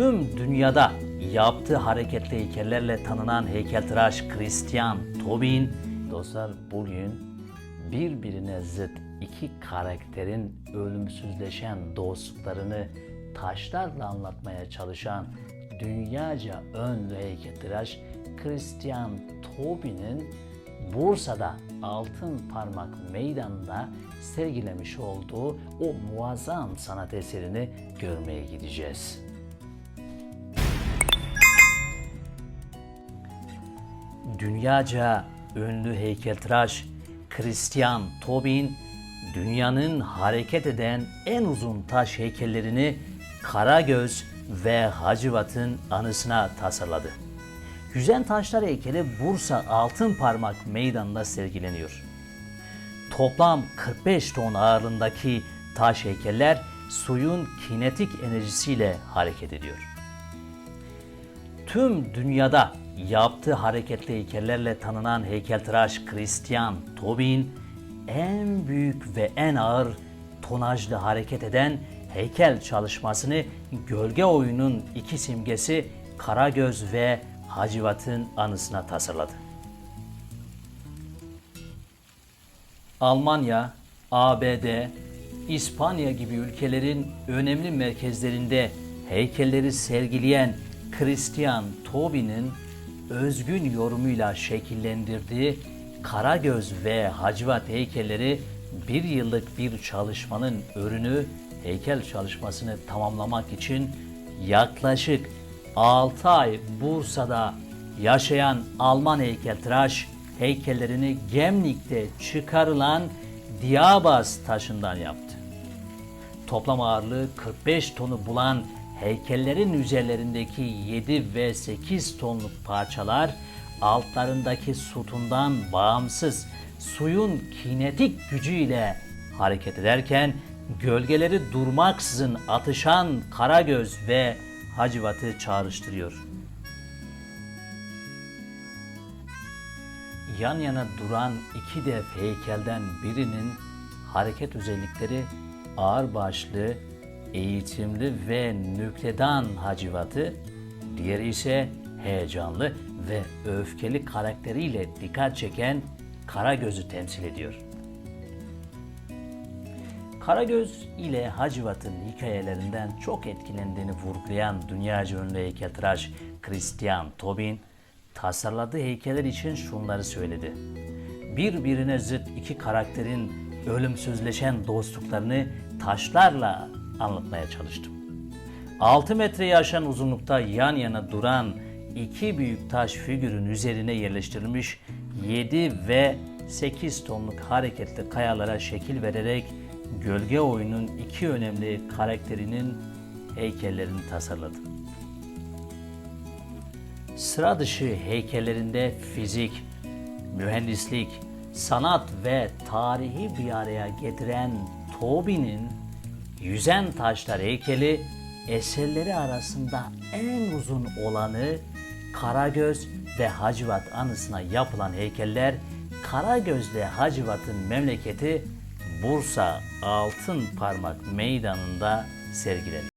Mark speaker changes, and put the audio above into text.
Speaker 1: Tüm dünyada yaptığı hareketli heykellerle tanınan heykeltıraş Christian Tobin dostlar bugün birbirine zıt iki karakterin ölümsüzleşen dostluklarını taşlarla anlatmaya çalışan dünyaca ünlü heykeltıraş Christian Tobin'in Bursa'da Altın Parmak Meydanı'nda sergilemiş olduğu o muazzam sanat eserini görmeye gideceğiz. Dünyaca ünlü heykeltıraş Christian Tobin, dünyanın hareket eden en uzun taş heykellerini Karagöz ve Hacivat'ın anısına tasarladı. Yüzen Taşlar heykeli Bursa Altın Parmak Meydanı'nda sergileniyor. Toplam 45 ton ağırlığındaki taş heykeller suyun kinetik enerjisiyle hareket ediyor. Tüm dünyada yaptığı hareketli heykellerle tanınan heykeltıraş Christian Tobin, en büyük ve en ağır tonajlı hareket eden heykel çalışmasını gölge oyunun iki simgesi Karagöz ve Hacivat'ın anısına tasarladı. Almanya, ABD, İspanya gibi ülkelerin önemli merkezlerinde heykelleri sergileyen Christian Tobin'in özgün yorumuyla şekillendirdiği Karagöz ve Hacivat heykelleri bir yıllık bir çalışmanın ürünü heykel çalışmasını tamamlamak için yaklaşık 6 ay Bursa'da yaşayan Alman heykeltıraş heykellerini Gemlik'te çıkarılan Diabas taşından yaptı. Toplam ağırlığı 45 tonu bulan heykellerin üzerlerindeki 7 ve 8 tonluk parçalar altlarındaki sütundan bağımsız suyun kinetik gücüyle hareket ederken gölgeleri durmaksızın atışan Karagöz ve Hacivat'ı çağrıştırıyor. Yan yana duran iki dev heykelden birinin hareket özellikleri ağırbaşlı, eğitimli ve nükledan Hacivat'ı, diğeri ise heyecanlı ve öfkeli karakteriyle dikkat çeken Karagöz'ü temsil ediyor. Karagöz ile Hacivat'ın hikayelerinden çok etkilendiğini vurgulayan dünyaca ünlü heykeltıraş Christian Tobin, tasarladığı heykeller için şunları söyledi. Birbirine zıt iki karakterin ölümsüzleşen dostluklarını taşlarla anlatmaya çalıştım. 6 metreyi aşan uzunlukta yan yana duran iki büyük taş figürün üzerine yerleştirilmiş 7 ve 8 tonluk hareketli kayalara şekil vererek gölge oyunun iki önemli karakterinin heykellerini tasarladı. Sıra dışı heykellerinde fizik, mühendislik, sanat ve tarihi bir araya getiren Tobin'in Yüzen Taşlar heykeli eserleri arasında en uzun olanı Karagöz ve Hacivat anısına yapılan heykeller Karagöz'le Hacivat'ın memleketi Bursa Altın Parmak Meydanı'nda sergileniyor.